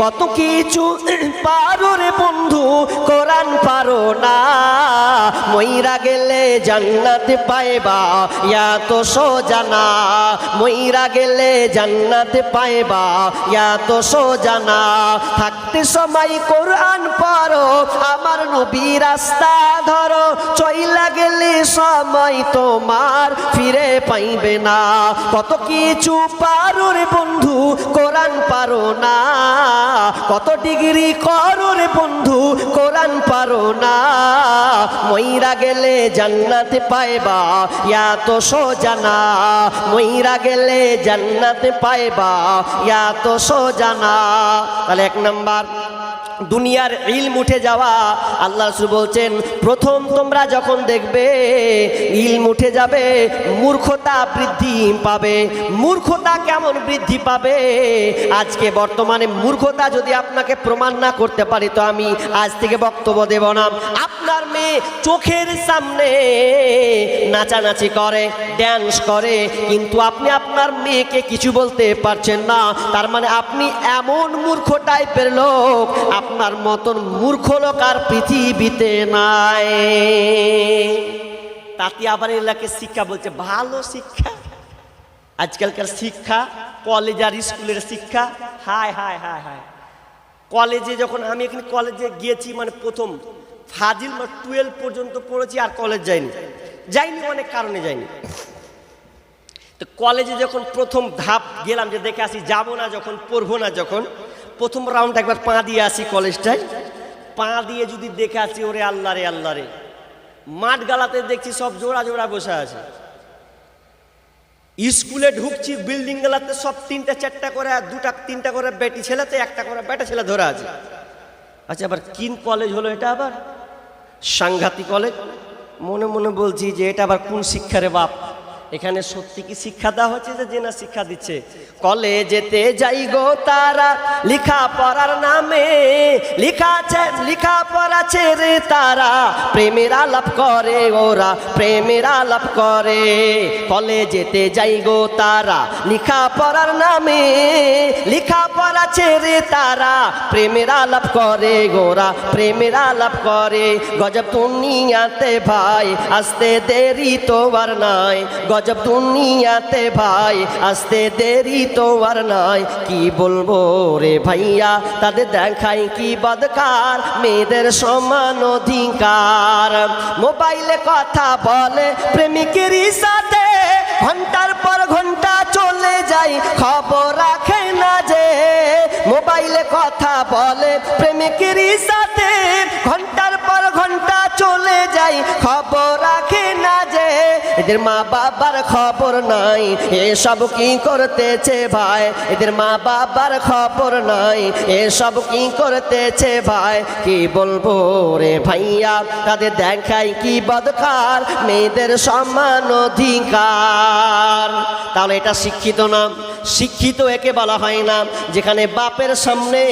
কত কিছু পারো রে বন্ধু, কোরআন পারো না। মইরা গেলে জান্নাত পাইবা, ইয়া তো সোজানা মইরা গেলে জান্নাত পাইবা, ইয়া তো সোজানা থাকতে সময় কোরআন পারো, আমার নবী রাস্তা ধরো। চইলা গেলে সময় তোমার ফিরে পাইবে না। কত কিছু পারো রে বন্ধু, কোরআন পারো না। কত ডিগ্রি করো রে বন্ধু? কোরআন পারো না। মইরা গেলে জান্নাত পাইবা, ইয়া তো সোজানা মইরা গেলে জান্নাত পাইবা, ইয়া তো সোজানা তাহলে এক নাম্বার। দুনিয়ার ইলম উঠে যাওয়া, আল্লাহ রসুল বলছেন, প্রথম তোমরা যখন দেখবে, ইলম উঠে যাবে, মূর্খতা বৃদ্ধি পাবে। মূর্খতা কেমন বৃদ্ধি পাবে? আজকে বর্তমানে মূর্খতা যদি আপনাকে প্রমাণ না করতে পারি, তো আমি আজ থেকে বক্তব্য দেব না। আপনার মেয়ে চোখের সামনে নাচানাচি করে ড্যান্স করে, কিন্তু আপনি আপনার মেয়েকে কিছু বলতে পারছেন না। তার মানে আপনি এমন মূর্খ টাইপের লোক আপনার মতন মূর্খ লোক আর পৃথিবীতে নাই। তাতে আবার এলাকে শিক্ষা বলছে, ভালো শিক্ষা। আজকালকার শিক্ষা কলেজ আর স্কুলের শিক্ষা, হায় হায় হায় হায়। কলেজে যখন আমি এখানে কলেজে গিয়েছি মানে প্রথম ফাজিল মানে টুয়েলভ পর্যন্ত পড়েছি আর কলেজ যাইনি। যাইনি অনেক কারণে যাইনি। তো কলেজে যখন প্রথম ধাপ গেলাম যে দেখে আসি, যাব না যখন, পড়ব না যখন প্রথম রাউন্ড একবার পা দিয়ে আসি কলেজটায়। পা দিয়ে যদি দেখে আসি, ওরে আল্লাহ রে আল্লাহ রে। মাঠ গালাতে দেখছি সব জোড়া জোড়া বসে আছে। স্কুলে ঢুকছি, বিল্ডিং গুলাতে সব তিনটা, চারটা করে দুটা, তিনটা করে বেটি ছেলেতে, একটা করে বেটা ছেলে ধরে আছে। আচ্ছা আবার কিন কলেজ হলো এটা আবার? সাংঘাতিক কলেজ মনে মনে বলছি যে এটা আবার কোন শিক্ষারে বাপ? এখানে সত্যি কি শিক্ষা দেওয়া হচ্ছে যে যে না শিক্ষা দিচ্ছে? কলেজেতে যাই গো তারা, লিখা পড়ার নামে, লিখা লিখা পড়াছে রে তারা। প্রেমের আলাপ করে ওরা, প্রেমের আলাপ করে। কলেজেতে যাই গো তারা, লিখা পড়ার নামে, লিখা পড়াছে রে তারা। প্রেমের আলাপ করে গোরা, প্রেমের আলাপ করে। গজব দুনিয়াতে ভাই, আসতে দেরি তো আর নাই। গজব দুনিয়াতে ভাই, আসতে দেরি তো আর নাই। কি বলব রে ভাইয়া, তাদের দেখাই কি বদকার? মেয়েদের সমান অধিকার। মোবাইলে কথা বলে প্রেমিকেরই সাথে ঘণ্টার পর ঘণ্টা চলে যাই খবর রাখে না যে মোবাইলে কথা বলে প্রেমিকেরই সাথে ঘণ্টার পর ঘণ্টা চলে যাই খবর রাখে এদের মা বাবার খবর নাই। এসব কি করতেছে ভাই? এদের মা বাবার খবর নাই। এসব কি করতেছে ভাই? কি বলব রে ভাইয়া? তাদের দেখাই কি বদকার? মেয়েদের সমান অধিকার। তাহলে এটা শিক্ষিত না। শিক্ষিত একে বলা হয় না। যেখানে বাপের সামনে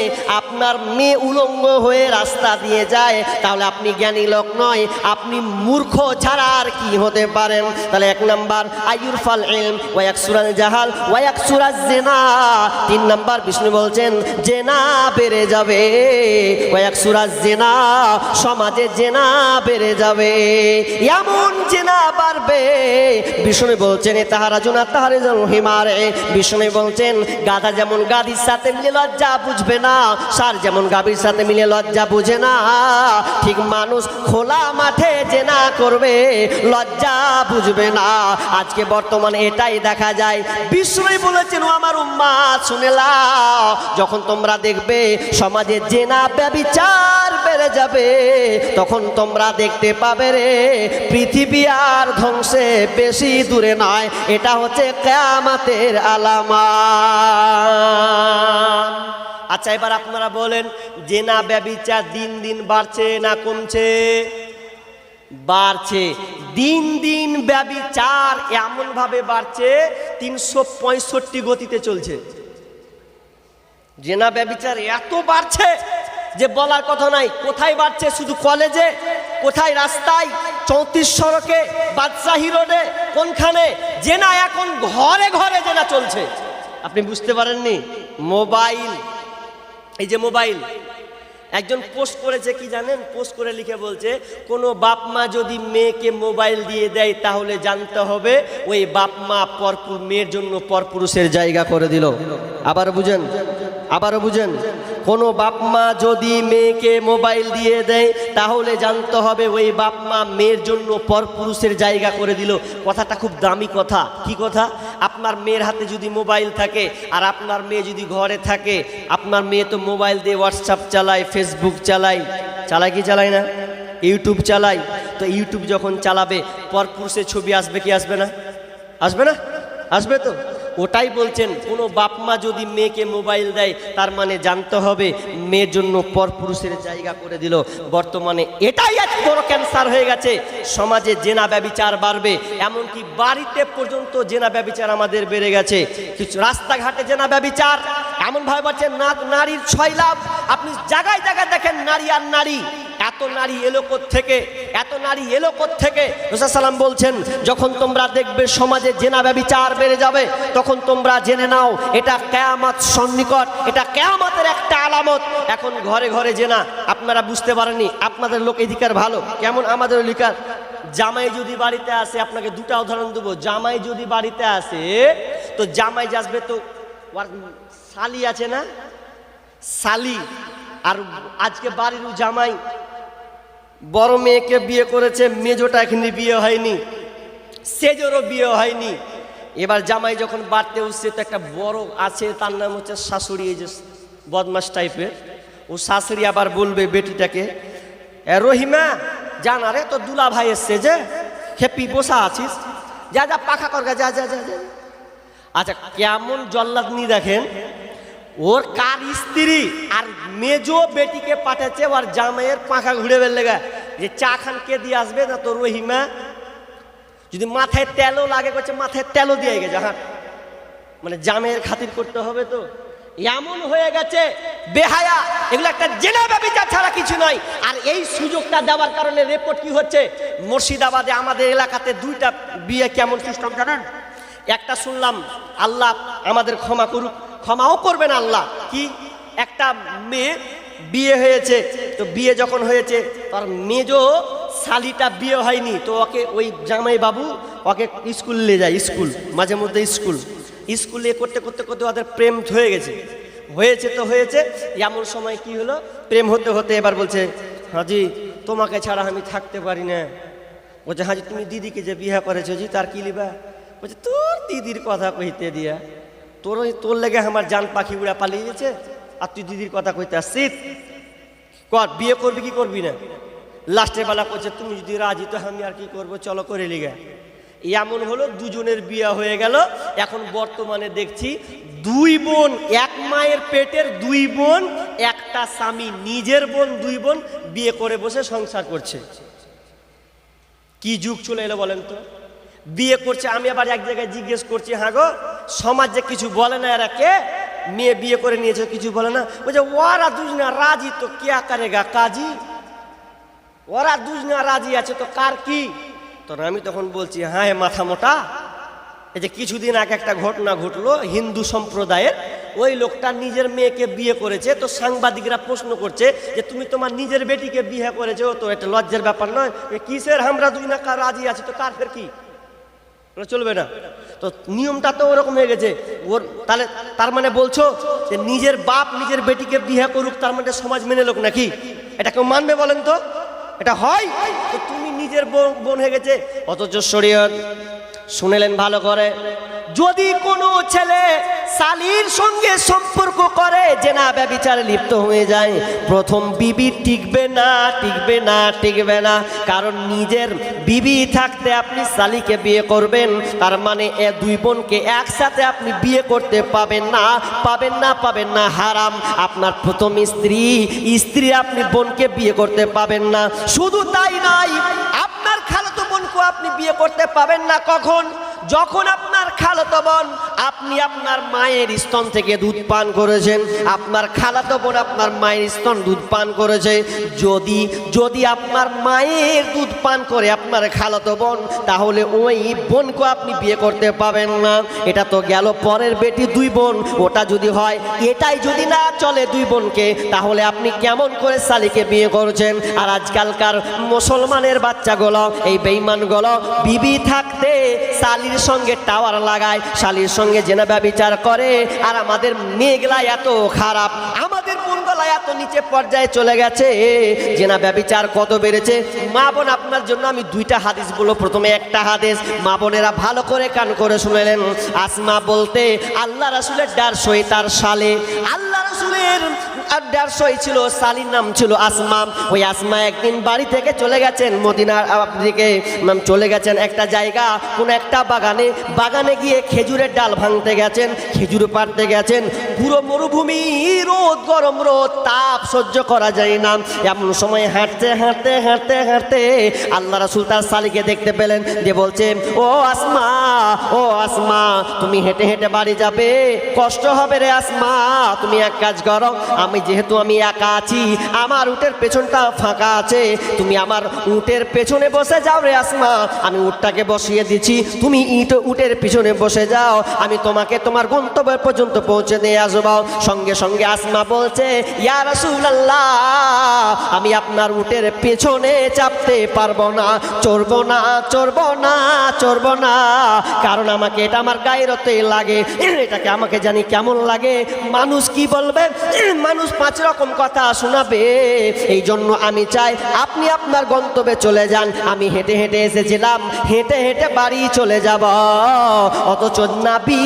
আপনার মেয়ে উলঙ্গ হয়ে রাস্তা দিয়ে যায়, তাহলে আপনি জ্ঞানী লোক নয়, আপনি মূর্খ ছাড়া আর কি হতে পারেন? তাহলে এক নাম্বার ফাল এলম ওয়াক সুরাজ জাহাল ওয়াক সুরাজ জেনা। তিন নাম্বার, বিষ্ণু বলছেন, জেনা বেড়ে যাবে ওয়াক সুরাজ জেনা, সমাজে জেনা বেড়ে যাবে, এমন জেনা বাড়বে। বিষ্ণু বলছেন তাহারা জোনা তাহারে যেন হিমারে। বিষ্ণু বলছেন, গাধা যেমন গাদির সাথে মিলে লজ্জা বুঝবে না, সার যেমন গাভীর সাথে মিলে লজ্জা বুঝে না। ঠিক মানুষ খোলা মাঠে যে না করবে, লজ্জা বুঝবে না। আজকে বর্তমানে এটাই দেখা যায়। বিষ্ণুই বলেছেন আমার উম্মা, শুনে লাও যখন তোমরা দেখবে সমাজে জেনা ব্যবিচার বেড়ে যাবে, তখন তোমরা দেখতে পাবে রে, পৃথিবী আর ধ্বংসে বেশি দূরে নয়। এটা হচ্ছে কেয়ামাতের আলামা আচ্ছা এবার আপনারা বলেন, জেনা ব্যবিচার দিন দিন বাড়ছে না কমছে? বাড়ছে। দিন দিন ব্যবিচার এমন ভাবে বাড়ছে, তিনশো পঁয়ষট্টি গতিতে চলছে। জেনা ব্যবিচার এত বাড়ছে যে বলার কথা নাই। কোথায় বাড়ছে? শুধু কলেজে কোথায় রাস্তায় চৌত্রিশ সড়কে বাদশাহী রোডে, কোনখানে? জেনা এখন ঘরে ঘরে জেনা চলছে। আপনি বুঝতে পারেননি? মোবাইল। এই যে মোবাইল, একজন পোস্ট করেছে কি জানেন? পোস্ট করে লিখে বলছে, কোনো বাপ মা যদি মেয়েকে মোবাইল দিয়ে দেয়, তাহলে জানতে হবে ওই বাপ মা পরপুর মেয়ের জন্য পরপুরুষের জায়গা করে দিল। আবার বুঝেন? আবারও বুঝেন, কোনো বাপ মা যদি মেয়েকে মোবাইল দিয়ে দেয়, তাহলে জানতে হবে ওই বাপ মা মেয়ের জন্য পরপুরুষের জায়গা করে দিল। কথাটা খুব দামি কথা। কি কথা? আপনার মেয়ের হাতে যদি মোবাইল থাকে, আর আপনার মেয়ে যদি ঘরে থাকে, আপনার মেয়ে তো মোবাইল দিয়ে হোয়াটসঅ্যাপ চালায় ফেসবুক চালায়। চালায় কি চালায় না? ইউটিউব চালায়। তো ইউটিউব যখন চালাবে, পরপুরুষের ছবি আসবে কি আসবে না? আসবে না? আসবে তো? ওটাই বলছেন, কোনো বাপ মা যদি মেয়েকে মোবাইল দেয়, তার মানে জানতে হবে মেয়ের জন্য পরপুরুষের জায়গা করে দিল। বর্তমানে এটাই এক বড় ক্যান্সার হয়ে গেছে। সমাজে জেনা ব্যবিচার বাড়বে, এমনকি বাড়িতে পর্যন্ত জেনা ব্যবিচার আমাদের বেড়ে গেছে। কিছু রাস্তাঘাটে জেনা ব্যবিচার, এমনভাবে বলছে না নারীর ছয় লাভ। আপনি জায়গায় জায়গায় দেখেন, নারী আর নারী। এত নারী এলো থেকে এত নারী এলো থেকে সালাম বলছেন, যখন তোমরা দেখবে সমাজে জেনা ব্যবিচার বেড়ে যাবে, তখন তোমরা জেনে নাও, এটা কেয়ামত সন্নিকট, এটা কেয়ামতের একটা আলামত। এখন ঘরে ঘরে জেনা, আপনারা বুঝতে পারেননি, আপনাদের লোক এদিকার ভালো, কেমন আমাদের লিকার জামাই যদি বাড়িতে আসে, আপনাকে দুটা উদাহরণ দেবো, জামাই যদি বাড়িতে আসে, তো জামাই আসবে তো শালি আছে না? শালি আর আজকে বাড়ির জামাই বড় মেয়েকে বিয়ে করেছে মেজোটা এখানে বিয়ে হয়নি সেজোরও বিয়ে হয়নি। এবার জামাই যখন বাড়তে উঠছে তো একটা বড় আছে তার নাম হচ্ছে শাশুড়ি এই যে বদমাস টাইপের। ও শাশুড়ি আবার বলবে বেটিটাকে "এ, রহিমা জানা রে তো দুলা ভাই এসছে যে হেপি বসা আছিস। যা যা পাখা কর গা, যা যা যা যা। আচ্ছা কেমন জল্লাদনি দেখেন। ওর কার স্ত্রী আর মেজো বেটিকে পাঠাচ্ছে, ওর জামাইয়ের পাখা ঘুরে বের লেগা যে চা খান, কে দিয়ে আসবে? না তোর রহিমা? যদি মাথায় তেলও লাগে করছে মাথায় তেলও দিয়ে গেছে। হ্যাঁ। মানে জামের খাতির করতে হবে তো। এমন হয়ে গেছে, বেহায়া, এগুলো একটা জেলা ব্যবচার ছাড়া কিছু নয়। আর এই সুযোগটা দেওয়ার কারণে রিপোর্ট কি হচ্ছে? মুর্শিদাবাদে আমাদের এলাকাতে দুইটা বিয়ে কেমন সিস্টেম জানেন? একটা শুনলাম, আল্লাহ আমাদের ক্ষমা করুক। ক্ষমাও করবেন আল্লাহ। কি? একটা মেয়ে বিয়ে হয়েছে। তো বিয়ে যখন হয়েছে, তার মেজো শালিটা বিয়ে হয়নি। তো ওকে ওই জামাই বাবু ওকে স্কুল নিয়ে যায়, স্কুল, মাঝে মধ্যে স্কুল। স্কুলে করতে করতে করতে ওদের প্রেম হয়ে গেছে। হয়েছে তো হয়েছে, এমন সময় কি হলো? প্রেম হতে হতে এবার বলছে, হাজি, তোমাকে ছাড়া আমি থাকতে পারি না। বলছে, হাজি, তুমি দিদিকে যে বিয়ে করেছ, জি, তার কি লিবা? বলছে, তোর দিদির কথা কইতে দিয়া। তোর তোর লেগে আমার জান পাখি উড়া পালিয়ে গেছে। আর তুই দিদির কথা কইতে আসছিস? কর, বিয়ে করবি কি করবি না? লাস্টের বেলা করছে তুমি যদি রাজি, তো আমি আর কি করব? চলো করে লিগা। এমন হলো দুজনের বিয়ে হয়ে গেল। এখন বর্তমানে দেখছি দুই বোন, এক মায়ের পেটের দুই বোন, একটা স্বামী, নিজের বোন, দুই বোন বিয়ে করে বসে সংসার করছে। কি যুগ চলে এলো বলেন তো? বিয়ে করছে, আমি আবার এক জায়গায় জিজ্ঞেস করছি হ্যাঁ গো, সমাজ কিছু বলে না এরা কে? মেয়ে বিয়ে করে নিয়েছে, কিছু বলে না? বলছে, ওরা দুজনা রাজি, তো কে করেগা কাজী? ওরা দুজনা রাজি আছে, তো কার কি? তো আমি তখন বলছি হ্যাঁ মাথা মোটা। এই যে কিছুদিন আগে একটা ঘটনা ঘটলো, হিন্দু সম্প্রদায়ের। ওই লোকটা নিজের মেয়েকে বিয়ে করেছে, তো সাংবাদিকরা প্রশ্ন করছে যে, তুমি তোমার নিজের বেটিকে বিয়ে করেছ, তো এটা লজ্জার ব্যাপার নয়। কিসের আমরা দুই না রাজি আছি, তো কার ফের কি? চলবে না। তো নিয়মটা তো ওরকম হয়ে গেছে। ওর তাহলে তার মানে বলছো যে নিজের বাপ নিজের বেটিকে বিয়ে করুক, তার মানে সমাজ মেনে লোক নাকি? এটা কেউ মানবে বলেন তো? এটা হয়? তুমি নিজের বোন বোন হয়ে গেছে। অথচ শরীয়ত শুনেলেন ভালো করে। যদি কোনো ছেলে সালির সঙ্গে সম্পর্ক করে যে না ব্যবিচারে লিপ্ত হয়ে যায়, প্রথম বিবি টিকবে না টিকবে না টিকবে না। কারণ নিজের বিবি থাকতে আপনি সালিকে বিয়ে করবেন, তার মানে এ দুই বোনকে একসাথে আপনি বিয়ে করতে পাবেন না পাবেন না পাবেন না, হারাম। আপনার প্রথম স্ত্রী স্ত্রী আপনি বোনকে বিয়ে করতে পাবেন না। শুধু তাই নয়, আপনার খালাতো বোনকে আপনি বিয়ে করতে পাবেন না কখন? যখন আপনার খালাতো বোন, আপনি আপনার মায়ের স্তন থেকে দুধ পান করেছেন। আপনার খালাতো বোন আপনার মায়ের স্তন দুধ পান করেছে। যদি যদি আপনার মায়ের দুধ পান করে আপনার খালাতো বোন, তাহলে ওই বোনকে আপনি বিয়ে করতে পাবেন না। এটা তো গেল পরের বেটি দুই বোন। ওটা যদি হয়, এটাই যদি না চলে দুই বোনকে, তাহলে আপনি কেমন করে শালিকে বিয়ে করছেন? আর আজকালকার মুসলমানের বাচ্চাগুলো, এই বেইমানগুলো বিবি থাকতে শালির সঙ্গে টাওয়ার লাগায়, শালির সঙ্গে জেনা ব্যবচার করে। আর আমাদের মেঘলা এত খারাপ, আমাদের বোনগুলা এত নিচে পর্যায়ে চলে গেছে। জেনা ব্যবচার কত বেড়েছে? মা বোন, আপনার জন্য আমি দুইটা হাদিস বলব। প্রথমে একটা হাদিস, মা বোনেরা ভালো করে কান করে শুনেলেন। আসমা বলতে, আল্লাহ রাসুলের ডার সই তার সালে আল্লাহ রাসুলের আর দেড়শোই ছিল, সালির নাম ছিল আসমা। ওই আসমা একদিন বাড়ি থেকে চলে গেছেন, মদিনার দিকে চলে গেছেন একটা জায়গা, কোন একটা বাগানে। বাগানে গিয়ে খেজুরের ডাল ভাঙতে গেছেন, খেজুর পাড়তে গেছেন। পুরো মরুভূমি রোদ, গরম রোদ, তাপ সহ্য করা যায় না। এমন সময় হাঁটতে হাঁটতে হাঁটতে হাঁটতে আল্লাহ রাসুল তার সালিকে দেখতে পেলেন যে বলছে, ও আসমা ও আসমা, তুমি হেঁটে হেঁটে বাড়ি যাবে, কষ্ট হবে রে আসমা, তুমি এক কাজ করো, আমি যেহেতু আমি একা আছি, আমার উটের পেছনটা ফাঁকা আছে, তুমি আমার উটের পেছনে বসে যাও রে আসমা। আমি উটটাকে বসিয়ে দিচ্ছি, তুমি ইট উটের পিছনে বসে যাও। আমি তোমাকে তোমার গন্তব্য পর্যন্ত পৌঁছে দিয়ে আসব। সঙ্গে সঙ্গে আসমা বলছে, ইয়া আমি আপনার উটের পেছনে চাপতে পারব না, চড়বো না চড়বো না চড়বো না। কারণ আমাকে এটা আমার গায়েরতে লাগে। এটাকে আমাকে জানি কেমন লাগে। মানুষ কি বলবে? মানুষ পাঁচ রকম কথা শোনাবে। এই জন্য আমি চাই আপনি আপনার গন্তব্যে চলে যান। আমি হেঁটে হেঁটে এসেছিলাম, হেঁটে হেঁটে বাড়ি চলে যাব। অথচ নাবি,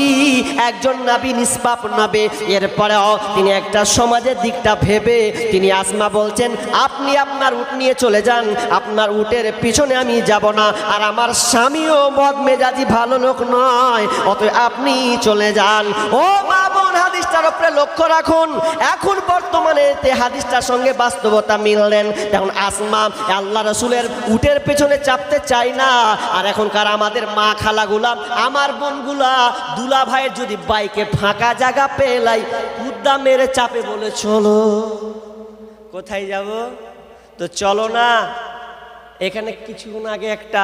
একজন নাবি নিষ্পাপ নাবে। এরপরেও তিনি একটা সমাজের দিকটা ভেবে তিনি আসমা বলছেন, আপনি আপনার উট নিয়ে চলে যান। আপনার উটের পিছনে আমি যাব না। আর আমার স্বামীও মদ মেজাজি ভালো লোক নয়। অত আপনি চলে যান। ও মা বোন, হাদিসটার উপরে লক্ষ্য রাখুন। এখন বর্তমানে তে হাদিসটার সঙ্গে বাস্তবতা মিললেন। তখন আসমা, আল্লাহ রসুলের উটের পেছনে চাপতে চাই না। আর এখনকার আমাদের মা খালাগুলা, আমার বোনগুলা দুলা ভাইয়ের যদি বাইকে ফাঁকা জায়গা পেলাই মুদ্দা মেরে চাপে বলে, চলো, কোথায় যাব? তো চলো না। এখানে কিছুক্ষণ আগে একটা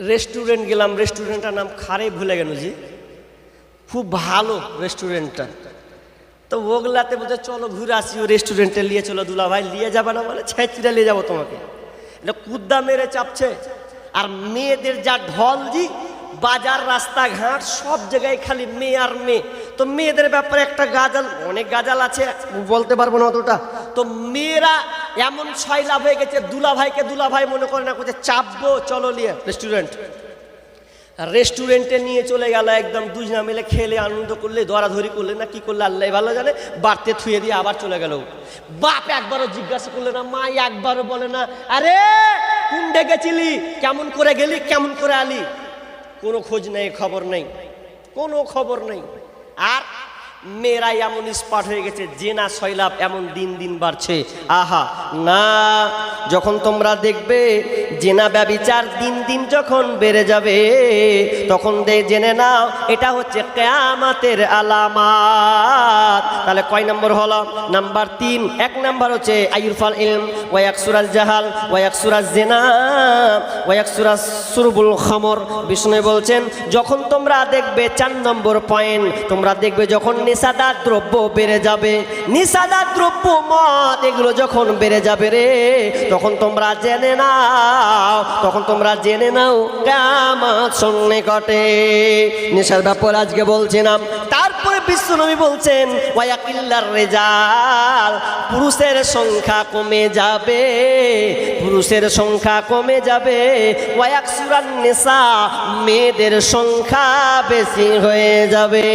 রেস্টুরেন্ট গেলাম। রেস্টুরেন্টটার নাম খারে ভুলে গেল জি। খুব ভালো রেস্টুরেন্টটা। তো ওগুলাতে বলতে চলো ঘুরে আসি, ও রেস্টুরেন্টে নিয়ে চলো দুলা ভাই, নিয়ে যাবে না বলে ছেঁচড়ে নিয়ে যাব তোমাকে। এটা কুদ্দা মেরে চাপছে। আর মেয়েদের যা ঢল জি বাজার, রাস্তাঘাট, সব জায়গায় খালি মেয়ে আর মেয়ে। তো মেয়েদের ব্যাপারে একটা গাজাল, অনেক গাজাল আছে বলতে পারব না অতটা। তো মেয়েরা এমন ছয় লাভ হয়ে গেছে, দুলা ভাইকে দুলা ভাই মনে করে না করছে চাপবো, চলো নিয়ে রেস্টুরেন্ট রেস্টুরেন্টে নিয়ে চলে গেল, একদম দুজনা মিলে খেলে, আনন্দ করলে ধরাধরি করলে, না কি করলে আল্লাহ ভালো জানে, বাড়তে থুয়ে দিয়ে আবার চলে গেল। বাপ একবারও জিজ্ঞাসা করলে না, মা একবারও বলে না, আরে কুন্ডে গেছিলি? কেমন করে গেলি? কেমন করে আলি? কোনো খোঁজ নেই, খবর নেই। কোনো খবর নেই। আর মেয়েরা এমন স্পাট হয়ে গেছে যে না সয়লাভ এমন দিন দিন বাড়ছে। আহা, না, যখন তোমরা দেখবে জেনা ব্যবিচার দিন দিন যখন বেড়ে যাবে, তখন দে জেনে নাও, এটা হচ্ছে কেয়ামাতের আলামাত। তাহলে কয় নম্বর হলো? নাম্বার তিন, এক নাম্বার হচ্ছে আইরফাল ইলম ওয়াক সুরাজ জাহাল ওয়াক সুরাজ জেনা ওয়াক সুরাজ সুরবুল খমর। বিষ্ণু বলছেন, যখন তোমরা দেখবে চার নম্বর পয়েন্ট তোমরা দেখবে যখন নেশাদার দ্রব্য বেড়ে যাবে। নেশাদার দ্রব্য মদ, এগুলো যখন বেড়ে যাবে রে, তখন তোমরা জেনে নাও, তখন তোমরা জেনে নাও, কামাত সন্নিকটে। নেশার ব্যাপার আজকে বলছিলাম, তারপরে বিশ্বনবী বলছেন ওয়াকিল্লার রেজাল, পুরুষের সংখ্যা কমে যাবে, পুরুষের সংখ্যা কমে যাবে। ওয়াক সুরান নেশা মেয়েদের সংখ্যা বেশি হয়ে যাবে।